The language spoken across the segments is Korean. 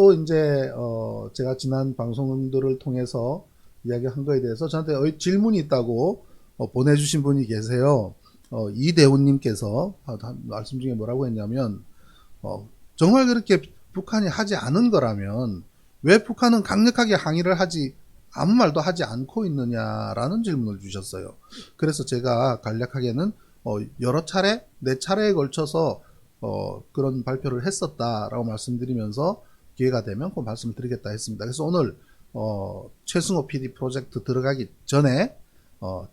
또 이제 어 제가 지난 방송들을 통해서 이야기한 거에 대해서 저한테 어, 질문이 있다고 어, 보내주신 분이 계세요. 어, 이대훈님께서 아, 다- 말씀 중에 뭐라고 했냐면 어, 정말 그렇게 북한이 하지 않은 거라면 왜 북한은 강력하게 항의를 하지 아무 말도 하지 않고 있느냐라는 질문을 주셨어요. 그래서 제가 간략하게는 어, 여러 차례 네 차례에 걸쳐서 어, 그런 발표를 했었다라고 말씀드리면서 기회가 되면 그 말씀을 드리겠다 했습니다. 그래서 오늘 어, 최승호 PD 프로젝트 들어가기 전에 어,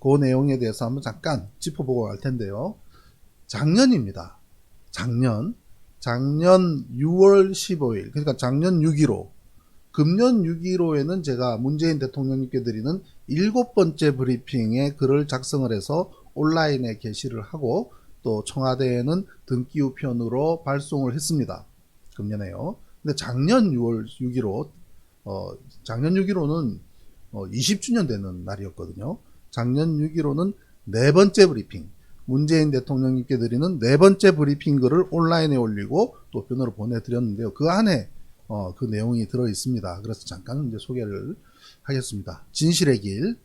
그 내용에 대해서 한번 잠깐 짚어보고 갈 텐데요. 작년입니다. 작년 작년 6월 15일 그러니까 작년 6.15 금년 6.15에는 제가 문재인 대통령님께 드리는 일곱 번째 브리핑에 글을 작성을 해서 온라인에 게시를 하고 또 청와대에는 등기 우편으로 발송을 했습니다. 금년에요. 근데 작년 6월 6.15 어, 작년 6.15는 어, 20주년 되는 날이었거든요. 작년 6.15는 네 번째 브리핑, 문재인 대통령님께 드리는 네 번째 브리핑 글을 온라인에 올리고 또 우편으로 보내드렸는데요. 그 안에 어, 그 내용이 들어 있습니다. 그래서 잠깐 이제 소개를 하겠습니다. 진실의 길,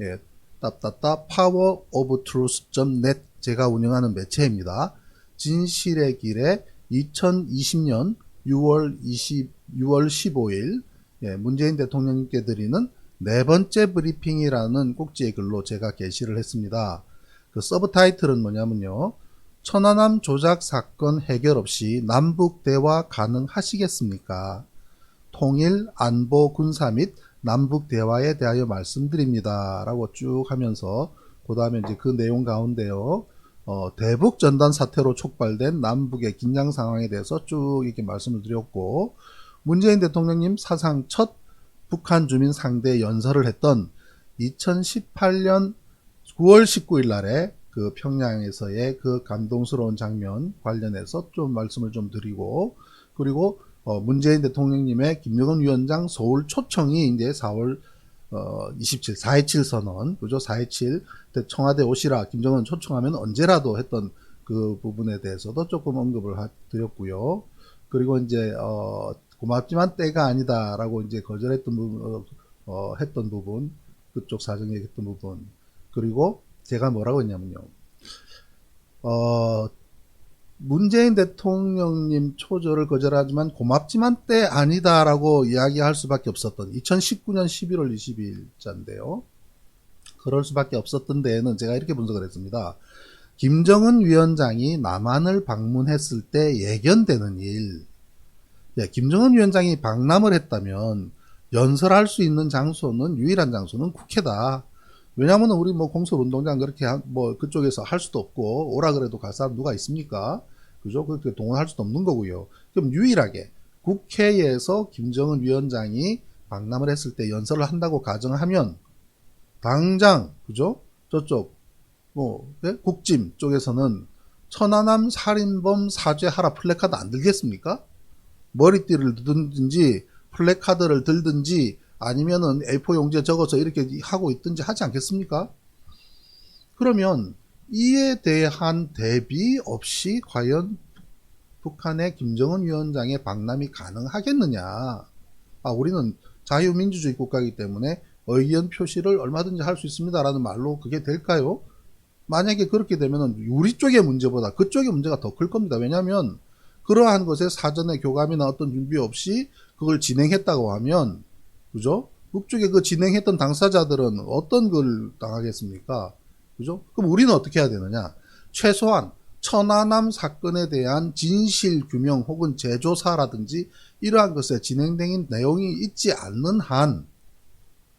예, 따따따 power of truth.net 제가 운영하는 매체입니다. 진실의 길에 2020년 6월 20, 6월 15일 예, 문재인 대통령님께 드리는 네 번째 브리핑이라는 꼭지의 글로 제가 게시를 했습니다. 그 서브 타이틀은 뭐냐면요. 천안함 조작 사건 해결 없이 남북 대화 가능하시겠습니까? 통일, 안보, 군사 및 남북 대화에 대하여 말씀드립니다. 라고 쭉 하면서 그 다음에 이제 그 내용 가운데요. 어, 대북 전단 사태로 촉발된 남북의 긴장 상황에 대해서 쭉 이렇게 말씀을 드렸고 문재인 대통령님 사상 첫 북한 주민 상대 연설을 했던 2018년 9월 19일 날에 그 평양에서의 그 감동스러운 장면 관련해서 좀 말씀을 좀 드리고 그리고 어, 문재인 대통령님의 김정은 위원장 서울 초청이 이제 4월 어, 27, 4.27 선언, 그죠? 4.27때 청와대 오시라, 김정은 초청하면 언제라도 했던 그 부분에 대해서도 조금 언급을 하- 드렸고요. 그리고 이제, 어, 고맙지만 때가 아니다라고 이제 거절했던 부분, 어, 어, 했던 부분, 그쪽 사정 얘기했던 부분. 그리고 제가 뭐라고 했냐면요. 어, 문재인 대통령님 초절을 거절하지만 고맙지만 때 아니다라고 이야기할 수밖에 없었던 2019년 11월 22일자인데요. 그럴 수밖에 없었던 데에는 제가 이렇게 분석을 했습니다. 김정은 위원장이 남한을 방문했을 때 예견되는 일. 예, 김정은 위원장이 방남을 했다면 연설할 수 있는 장소는 유일한 장소는 국회다. 왜냐하면 우리 뭐 공설 운동장 그렇게 하- 뭐 그쪽에서 할 수도 없고 오라 그래도 갈 사람 누가 있습니까? 그죠? 그렇게 동원할 수도 없는 거고요. 그럼 유일하게 국회에서 김정은 위원장이 방남을 했을 때 연설을 한다고 가정하면 당장 그죠? 저쪽 뭐 예? 국짐 쪽에서는 천안함 살인범 사죄하라 플래카드 안 들겠습니까? 머리띠를 들든지 플래카드를 들든지 아니면은 A4 용지에 적어서 이렇게 하고 있든지 하지 않겠습니까? 그러면 이에 대한 대비 없이 과연 북한의 김정은 위원장의 방남이 가능하겠느냐? 아, 우리는 자유민주주의 국가이기 때문에 의견 표시를 얼마든지 할 수 있습니다라는 말로 그게 될까요? 만약에 그렇게 되면은 우리 쪽의 문제보다 그쪽의 문제가 더 클 겁니다. 왜냐하면 그러한 것에 사전에 교감이나 어떤 준비 없이 그걸 진행했다고 하면 그죠? 북쪽에 그 진행했던 당사자들은 어떤 걸 당하겠습니까? 그죠? 그럼 우리는 어떻게 해야 되느냐? 최소한 천안함 사건에 대한 진실 규명 혹은 재조사라든지 이러한 것에 진행된 내용이 있지 않는 한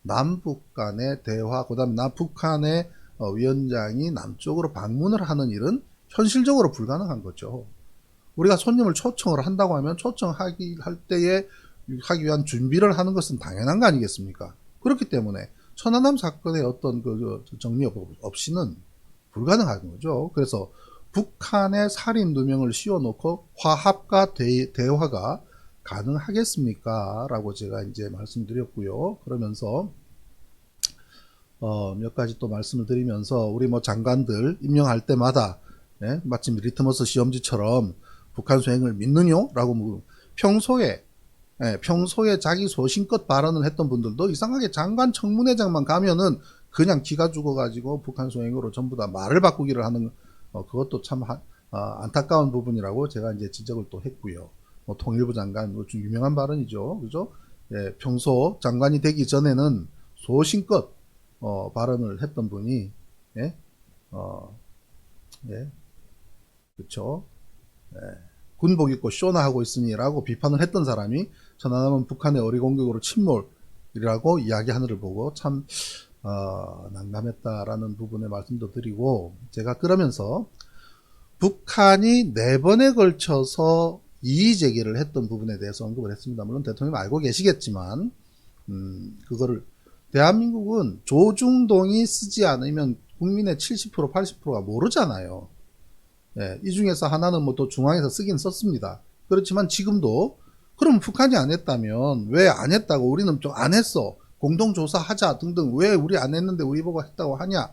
남북 간의 대화, 그 다음 남북한의 어, 위원장이 남쪽으로 방문을 하는 일은 현실적으로 불가능한 거죠. 우리가 손님을 초청을 한다고 하면 초청하기 할 때에 하기 위한 준비를 하는 것은 당연한 거 아니겠습니까? 그렇기 때문에 천안함 사건의 어떤 그그 정리 없- 없이는 불가능한 거죠. 그래서 북한의 살인 누명을 씌워놓고 화합과 대, 대화가 가능하겠습니까? 라고 제가 이제 말씀드렸고요. 그러면서 어, 몇 가지 또 말씀을 드리면서 우리 뭐 장관들 임명할 때마다 예? 마침 리트머스 시험지처럼 북한 수행을 믿느뇨? 라고 뭐 평소에 예, 평소에 자기 소신껏 발언을 했던 분들도 이상하게 장관 청문회장만 가면은 그냥 기가 죽어가지고 북한 소행으로 전부 다 말을 바꾸기를 하는 어, 그것도 참 하- 어, 안타까운 부분이라고 제가 이제 지적을 또 했고요. 뭐 통일부 장관 뭐 좀 유명한 발언이죠, 그죠? 예, 평소 장관이 되기 전에는 소신껏 어, 발언을 했던 분이 예, 어, 예, 그렇죠. 예, 군복 입고 쇼나 하고 있으니라고 비판을 했던 사람이 천안함은 북한의 어리 공격으로 침몰이라고 이야기하는를 보고 참 어, 난감했다라는 부분에 말씀도 드리고 제가 그러면서 북한이 네 번에 걸쳐서 이의 제기를 했던 부분에 대해서 언급을 했습니다. 물론 대통령 알고 계시겠지만 음, 그거를 대한민국은 조중동이 쓰지 않으면 국민의 70% 80%가 모르잖아요. 예, 이 중에서 하나는 뭐 또 중앙에서 쓰긴 썼습니다. 그렇지만 지금도 그럼 북한이 안 했다면 왜 안 했다고? 우리는 좀 안 했어. 공동조사하자 등등. 왜 우리 안 했는데 우리 보고 했다고 하냐?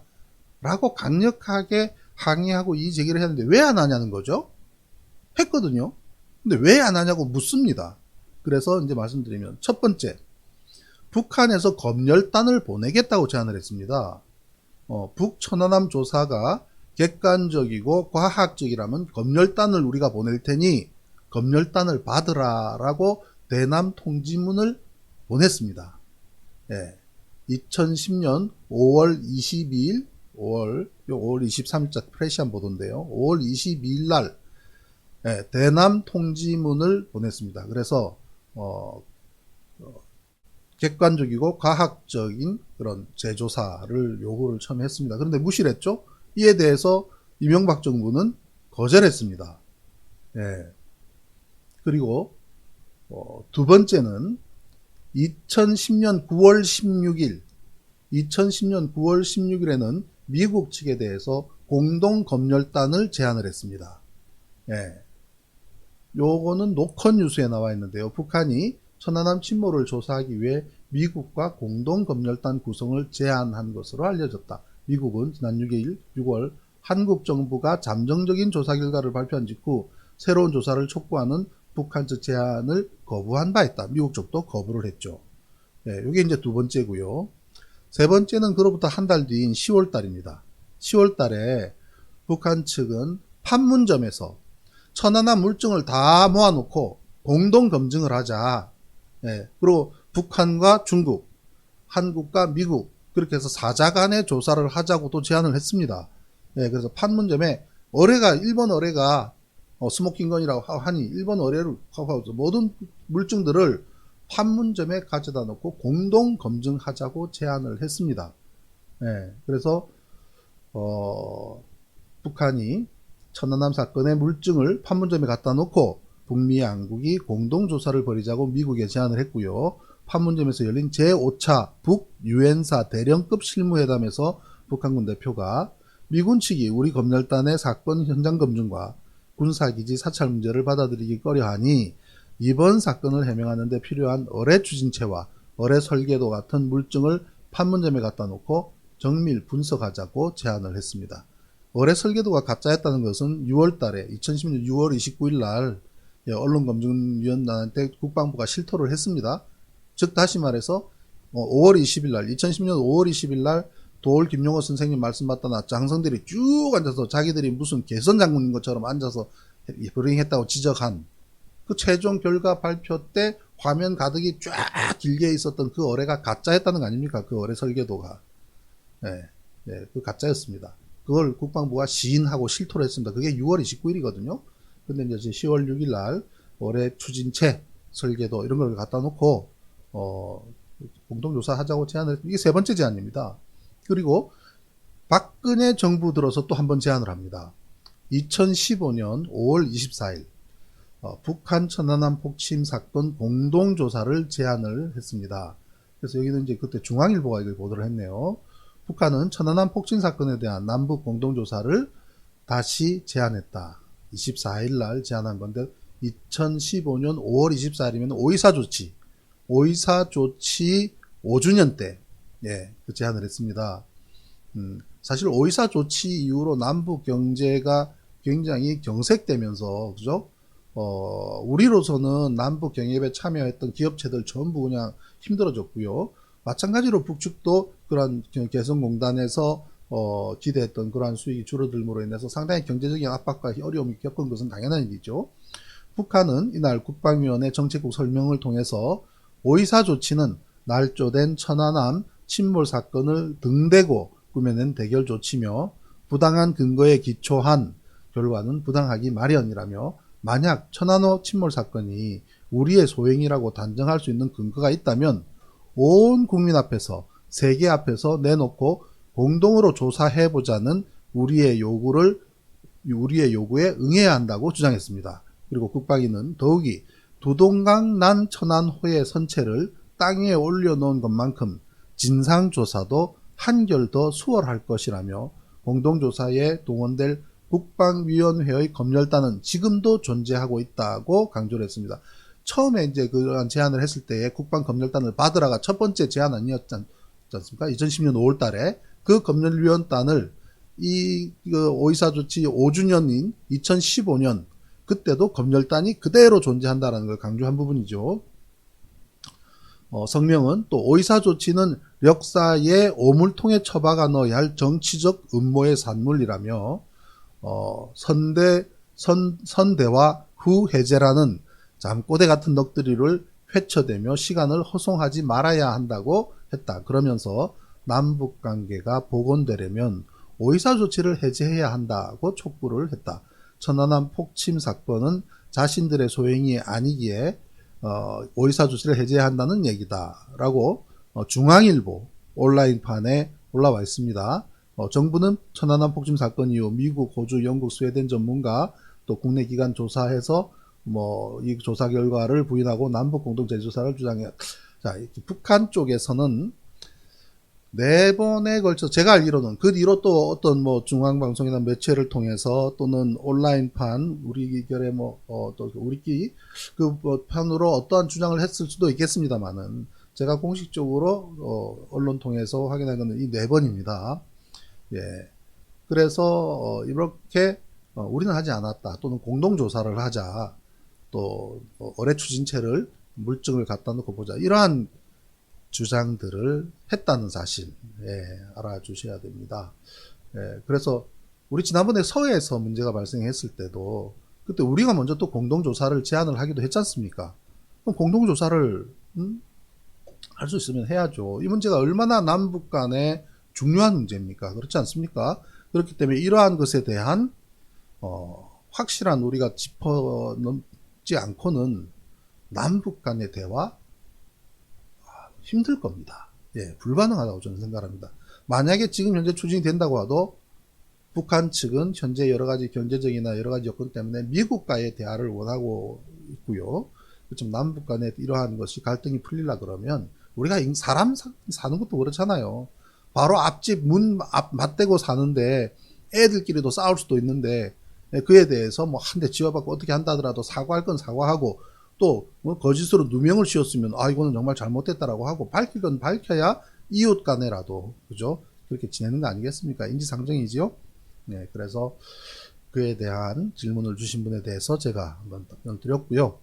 라고 강력하게 항의하고 이의 제기를 했는데 왜 안 하냐는 거죠? 했거든요. 근데 왜 안 하냐고 묻습니다. 그래서 이제 말씀드리면 첫 번째 북한에서 검열단을 보내겠다고 제안을 했습니다. 어, 북천안함 조사가 객관적이고 과학적이라면 검열단을 우리가 보낼 테니 검열단을 받으라라고 대남 통지문을 보냈습니다. 예. 2010년 5월 22일, 5월, 5월 23일자 프레시안 보도인데요. 5월 22일 날, 예, 대남 통지문을 보냈습니다. 그래서, 어, 어, 객관적이고 과학적인 그런 재조사를 요구를 처음 했습니다. 그런데 무시를 했죠? 이에 대해서 이명박 정부는 거절했습니다. 예. 그리고 어, 두 번째는 2010년 9월 16일, 2010년 9월 16일에는 미국 측에 대해서 공동 검열단을 제안을 했습니다. 예. 요거는 노컷 뉴스에 나와 있는데요. 북한이 천안함 침몰을 조사하기 위해 미국과 공동 검열단 구성을 제안한 것으로 알려졌다. 미국은 지난 6일 6월 한국 정부가 잠정적인 조사 결과를 발표한 직후 새로운 조사를 촉구하는 북한 측 제안을 거부한 바 있다. 미국 쪽도 거부를 했죠. 예, 이게 이제 두 번째고요. 세 번째는 그로부터 한 달 뒤인 10월 달입니다. 10월 달에 북한 측은 판문점에서 천안함 물증을 다 모아놓고 공동 검증을 하자. 예, 그리고 북한과 중국, 한국과 미국 그렇게 해서 사자 간의 조사를 하자고도 제안을 했습니다. 예, 그래서 판문점에 어뢰가 일본 어뢰가 어, 스모킹건이라고 하- 하니 일본 어뢰를 하고 모든 물증들을 판문점에 가져다 놓고 공동 검증하자고 제안을 했습니다. 예, 그래서 어, 북한이 천안함 사건의 물증을 판문점에 갖다 놓고 북미 양국이 공동 조사를 벌이자고 미국에 제안을 했고요. 판문점에서 열린 제5차 북 유엔사 대령급 실무회담에서 북한군 대표가 미군 측이 우리 검열단의 사건 현장 검증과 군사기지 사찰 문제를 받아들이기 꺼려하니 이번 사건을 해명하는 데 필요한 어뢰 추진체와 어뢰 설계도 같은 물증을 판문점에 갖다 놓고 정밀 분석하자고 제안을 했습니다. 어뢰 설계도가 가짜였다는 것은 6월 달에 2016년 6월 29일 날 예, 언론검증위원단한테 국방부가 실토를 했습니다. 즉 다시 말해서 어, 5월 20일 날 2010년 5월 20일 날 도올 김용호 선생님 말씀 받다나 장성들이 쭉 앉아서 자기들이 무슨 개선 장군인 것처럼 앉아서 브링했다고 지적한 그 최종 결과 발표 때 화면 가득이 쫙 길게 있었던 그 어뢰가 가짜였다는 거 아닙니까? 그 어뢰 설계도가. 예, 예, 그 가짜였습니다. 그걸 국방부가 시인하고 실토를 했습니다. 그게 6월 29일이거든요. 근데 이제 10월 6일 날 어뢰 추진체, 설계도 이런 걸 갖다 놓고 어, 공동조사 하자고 제안을 이게 세 번째 제안입니다. 그리고 박근혜 정부 들어서 또 한 번 제안을 합니다. 2015년 5월 24일 어, 북한 천안함 폭침 사건 공동 조사를 제안을 했습니다. 그래서 여기는 이제 그때 중앙일보가 이걸 보도를 했네요. 북한은 천안함 폭침 사건에 대한 남북 공동 조사를 다시 제안했다. 24일 날 제안한 건데 2015년 5월 24일이면 5.24 조치, 5.24 조치 5주년 때 예, 그 제안을 했습니다. 음, 사실 5.24 조치 이후로 남북 경제가 굉장히 경색되면서 그죠? 어, 우리로서는 남북 경협에 참여했던 기업체들 전부 그냥 힘들어졌고요. 마찬가지로 북측도 그러한 개성공단에서 어, 기대했던 그러한 수익이 줄어들므로 인해서 상당히 경제적인 압박과 어려움을 겪은 것은 당연한 일이죠. 북한은 이날 국방위원회 정책국 설명을 통해서 오이사 조치는 날조된 천안함 침몰 사건을 등대고 꾸며낸 대결 조치며 부당한 근거에 기초한 결과는 부당하기 마련이라며 만약 천안호 침몰 사건이 우리의 소행이라고 단정할 수 있는 근거가 있다면 온 국민 앞에서 세계 앞에서 내놓고 공동으로 조사해 보자는 우리의 요구를 우리의 요구에 응해야 한다고 주장했습니다. 그리고 국방위는 더욱이 두동강 난 천안호의 선체를 땅 위에 올려놓은 것만큼 진상조사도 한결 더 수월할 것이라며 공동조사에 동원될 국방위원회의 검열단은 지금도 존재하고 있다고 강조를 했습니다. 처음에 이제 그런 제안을 했을 때 국방검열단을 받으라가 첫 번째 제안 아니었지 않- 않습니까? 2010년 5월 달에 그 검열위원단을 이, 그 오이사 조치 5주년인 2015년 그때도 검열단이 그대로 존재한다라는 걸 강조한 부분이죠. 어, 성명은 또 오이사 조치는 역사의 오물통에 처박아 넣어야 할 정치적 음모의 산물이라며 어, 선대 선 선대와 후 해제라는 잠꼬대 같은 넋두리를 회쳐대며 시간을 허송하지 말아야 한다고 했다. 그러면서 남북 관계가 복원되려면 오이사 조치를 해제해야 한다고 촉구를 했다. 천안함 폭침 사건은 자신들의 소행이 아니기에 어, 오이사 조치를 해제해야 한다는 얘기다라고 어, 중앙일보 온라인판에 올라와 있습니다. 어, 정부는 천안함 폭침 사건 이후 미국, 호주, 영국, 스웨덴 전문가 또 국내 기관 조사해서 뭐 이 조사 결과를 부인하고 남북 공동 제조사를 주장해. 자, 북한 쪽에서는 네 번에 걸쳐 제가 알기로는 그 뒤로 또 어떤 뭐 중앙방송이나 매체를 통해서 또는 온라인판 우리 결의 뭐어또 우리끼리 그 뭐 판으로 어떠한 주장을 했을 수도 있겠습니다만은 제가 공식적으로 어 언론 통해서 확인한 것은 이 네 번입니다. 예. 그래서 어 이렇게 어 우리는 하지 않았다 또는 공동 조사를 하자 또 어, 어뢰 추진체를 물증을 갖다 놓고 보자 이러한 주장들을 했다는 사실 예, 알아주셔야 됩니다. 예, 그래서 우리 지난번에 서해에서 문제가 발생했을 때도 그때 우리가 먼저 또 공동조사를 제안을 하기도 했지 않습니까? 그럼 공동조사를 음? 할수 있으면 해야죠. 이 문제가 얼마나 남북 간에 중요한 문제입니까? 그렇지 않습니까? 그렇기 때문에 이러한 것에 대한 어, 확실한 우리가 짚어 넘지 않고는 남북 간의 대화 힘들 겁니다. 예, 불가능하다고 저는 생각합니다. 만약에 지금 현재 추진이 된다고 하도 북한 측은 현재 여러 가지 경제적이나 여러 가지 여건 때문에 미국과의 대화를 원하고 있고요. 좀 남북 간에 이러한 것이 갈등이 풀리려 그러면 우리가 이 사람 사, 사는 것도 그렇잖아요. 바로 앞집 문 앞 맞대고 사는데 애들끼리도 싸울 수도 있는데 예, 그에 대해서 뭐 한 대 지어받고 어떻게 한다더라도 사과할 건 사과하고 또뭐 거짓으로 누명을 씌웠으면 아 이거는 정말 잘못됐다라고 하고 밝힐 건 밝혀야 이웃 간에라도 그죠? 그렇게 지내는 거 아니겠습니까? 인지상정이지요? 네 그래서 그에 대한 질문을 주신 분에 대해서 제가 한번 답변 드렸고요